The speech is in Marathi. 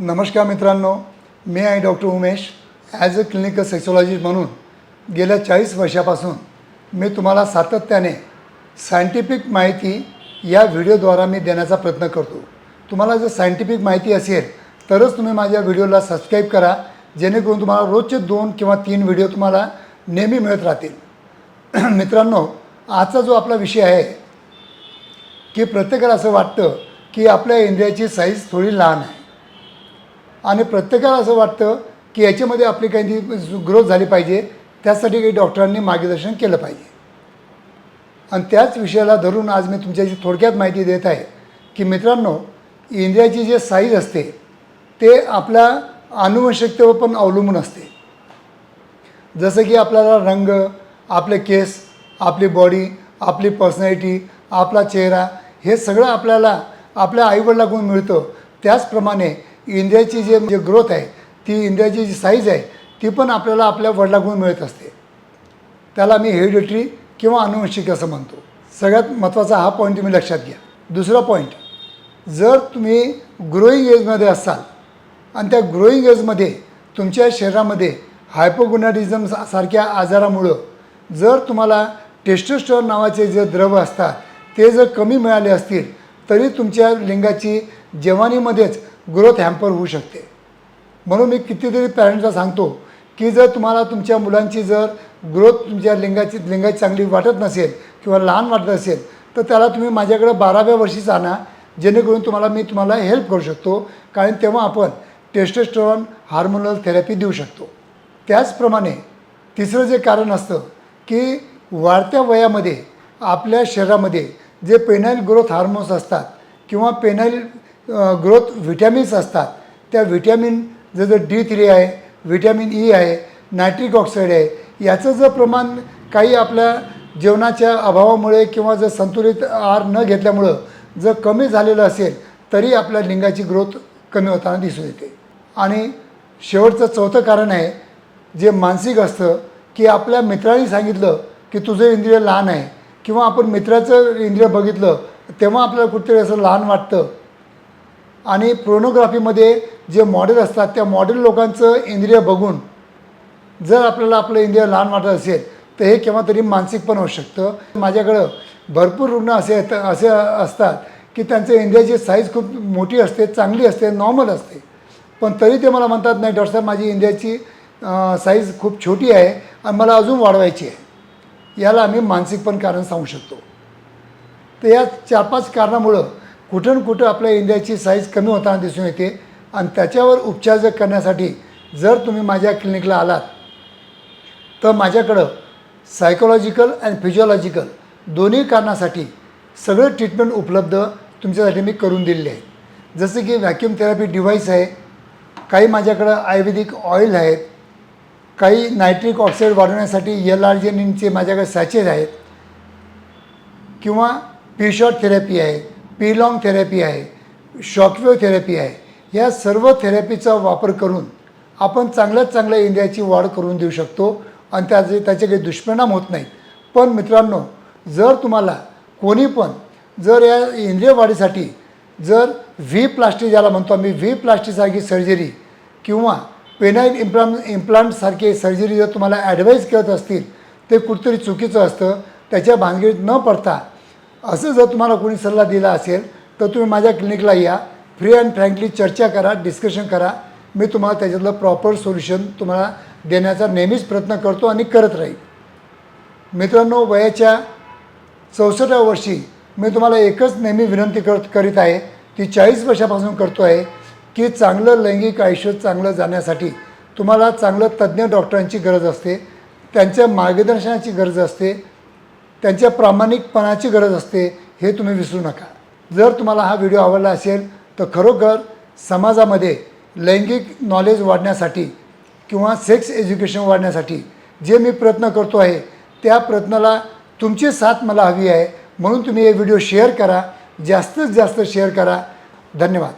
नमस्कार मित्रांनो मी आहे doctor Umesh. As a clinical sexologist म्हणून गेल्या चाळीस वर्षापासून मी तुम्हाला सातत्याने सायंटिफिक माहिती या व्हिडिओद्वारा मी देण्याचा प्रयत्न करतो. तुम्हाला जर सायंटिफिक माहिती असेल तरच तुम्ही माझ्या व्हिडिओला सबस्क्राईब करा जेणेकरून तुम्हाला रोजचे दोन किंवा तीन व्हिडिओ तुम्हाला नेहमी मिळत राहतील. मित्रांनो आजचा जो आपला विषय आहे की प्रत्येकाला असं वाटतं की आपल्या इंद्रियाची साईज थोडी लहान आहे. आणि प्रत्येकाला असं वाटतं की याच्यामध्ये आपली काही ग्रोथ झाली पाहिजे. त्यासाठी काही डॉक्टरांनी मार्गदर्शन केलं पाहिजे. आणि त्याच विषयाला धरून आज मी तुमच्याशी थोडक्यात माहिती देत आहे की मित्रांनो इंद्रियाची जे साईज असते ते आपल्या अनुवंशिकतेवर पण अवलंबून असते. जसं की आपल्याला रंग आपले केस आपली बॉडी आपली पर्सनॅलिटी आपला चेहरा हे सगळं आपल्याला आपल्या आईवडिलाकडून मिळतं. त्याचप्रमाणे इंडियाची जे म्हणजे ग्रोथ आहे ती इंडियाची जी साईज आहे ती पण आपल्याला आपल्या वडिलाकडून मिळत असते. त्याला मी हेरिडेटरी किंवा अनुवंशिक असं म्हणतो. सगळ्यात महत्त्वाचा हा पॉईंट तुम्ही लक्षात घ्या. दुसरा पॉईंट जर तुम्ही ग्रोईंग एजमध्ये असाल आणि त्या ग्रोईंग एजमध्ये तुमच्या शरीरामध्ये हायपोगुनाटिझम सारख्या आजारामुळं जर तुम्हाला टेस्टोस्टॉन नावाचे जे द्रव असतात ते जर कमी मिळाले असतील तरी तुमच्या लिंगाची जवानीमध्येच ग्रोथ हॅम्पर होऊ शकते. म्हणून मी कितीतरी पॅरेंट्सला सांगतो की जर तुम्हाला तुमच्या मुलांची जर ग्रोथ तुमच्या लिंगाची लिंगाची चांगली वाटत नसेल किंवा लहान वाटत असेल तर त्याला तुम्ही माझ्याकडे बाराव्या वर्षीच आणा जेणेकरून तुम्हाला मी तुम्हाला हेल्प करू शकतो. कारण तेव्हा आपण टेस्टोस्टेरॉन हार्मोनल थेरपी देऊ शकतो. त्याचप्रमाणे तिसरं जे कारण असतं की वाढत्या वयामध्ये आपल्या शरीरामध्ये जे पेनाईल ग्रोथ हार्मोन्स असतात किंवा पेनाईल ग्रोथ व्हिटॅमिन्स असतात. त्या व्हिटॅमिन जसं डी थ्री आहे व्हिटॅमिन ई आहे नायट्रिक ऑक्साईड आहे याचं जर प्रमाण काही आपल्या जेवणाच्या अभावामुळे किंवा जर संतुलित आहार न घेतल्यामुळं जर कमी झालेलं असेल तरी आपल्या लिंगाची ग्रोथ कमी होताना दिसून येते. आणि शेवटचं चौथं कारण आहे जे मानसिक असतं की आपल्या मित्रांनी सांगितलं की तुझं इंद्रिय लहान आहे किंवा आपण मित्राचं इंद्रिय बघितलं तेव्हा आपल्याला कुठेतरी असं लहान वाटतं आणि प्रोनोग्राफीमध्ये जे मॉडेल असतात त्या मॉडेल लोकांचं इंद्रिय बघून जर आपल्याला आपलं इंद्रिय लहान वाटत असेल तर हे केव्हा तरी मानसिक पण होऊ शकतं. माझ्याकडं भरपूर रुग्ण असे आहेत असे असतात की त्यांचं इंद्रियाची साईज खूप मोठी असते चांगली असते नॉर्मल असते. पण तरी ते मला म्हणतात नाही डॉक्टर साहेब माझी इंद्रियाची साईज खूप छोटी आहे आणि मला अजून वाढवायची आहे. याला आम्ही मानसिक पण कारण सांगू शकतो. तर या चार पाच कारणामुळं कुठं कुठं आपल्या इंडियाची साईज कमी होताना दिसून येते. आणि त्याच्यावर उपचार जर करण्यासाठी जर तुम्ही माझ्या क्लिनिकला आलात तर माझ्याकडं सायकोलॉजिकल अँड फिजिओलॉजिकल दोन्ही कारणासाठी सगळं ट्रीटमेंट उपलब्ध तुमच्यासाठी मी करून दिलेले आहे जसं की व्हॅक्युम थेरपी डिव्हाइस आहे काही माझ्याकडं आयुर्वेदिक ऑइल आहेत काही नायट्रिक ऑक्साईड वाढवण्यासाठी एल आर्जेनिनचे माझ्याकडे सॅचेस आहेत किंवा पिशॉट थेरपी आहे. पीलॉंग थेरपी आहे शॉकवेव थेरपी आहे. या सर्व थेरपीचा वापर करून आपण चांगल्यात चांगल्या इंडियाची वाढ करून देऊ शकतो आणि त्याचे त्याचे काही दुष्परिणाम होत नाहीत. पण मित्रांनो जर तुम्हाला कोणी पण जर या इंद्रिय वाढीसाठी जर व्ही प्लास्टिक ज्याला म्हणतो आम्ही व्ही प्लास्टिकसारखी सर्जरी किंवा पेनाईल इम्प्लांट इम्प्लांटसारखे सर्जरी जर तुम्हाला ॲडवाईज करत असतील ते कुठंतरी चुकीचं असतं त्याच्या भानगडीत न पडता असं जर तुम्हाला कोणी सल्ला दिला असेल तर तुम्ही माझ्या क्लिनिकला या. फ्री अँड फ्रँकली चर्चा करा डिस्कशन करा. मी तुम्हाला त्याच्यातलं प्रॉपर सोल्युशन तुम्हाला देण्याचा नेहमीच प्रयत्न करतो आणि करत राहील. मित्रांनो वयाच्या चौसष्टव्या वर्षी मी तुम्हाला एकच नेहमी विनंती कर करीत आहे ती चाळीस वर्षापासून करतो आहे की चांगलं लैंगिक आयुष्य चांगलं जाण्यासाठी तुम्हाला चांगलं तज्ज्ञ डॉक्टरांची गरज असते त्यांच्या मार्गदर्शनाची गरज असते त्यांच्या प्रामाणिकपणाची गरज असते हे तुम्ही विसरू नका. जर तुम्हाला हा व्हिडिओ आवडला असेल तर खरोखर समाजामध्ये लैंगिक नॉलेज वाढण्यासाठी किंवा सेक्स एज्युकेशन वाढण्यासाठी जे मी प्रयत्न करतो आहे त्या प्रयत्नाला तुमची साथ मला हवी आहे. म्हणून तुम्ही हे व्हिडिओ शेअर करा जास्तीत जास्त शेअर करा. धन्यवाद.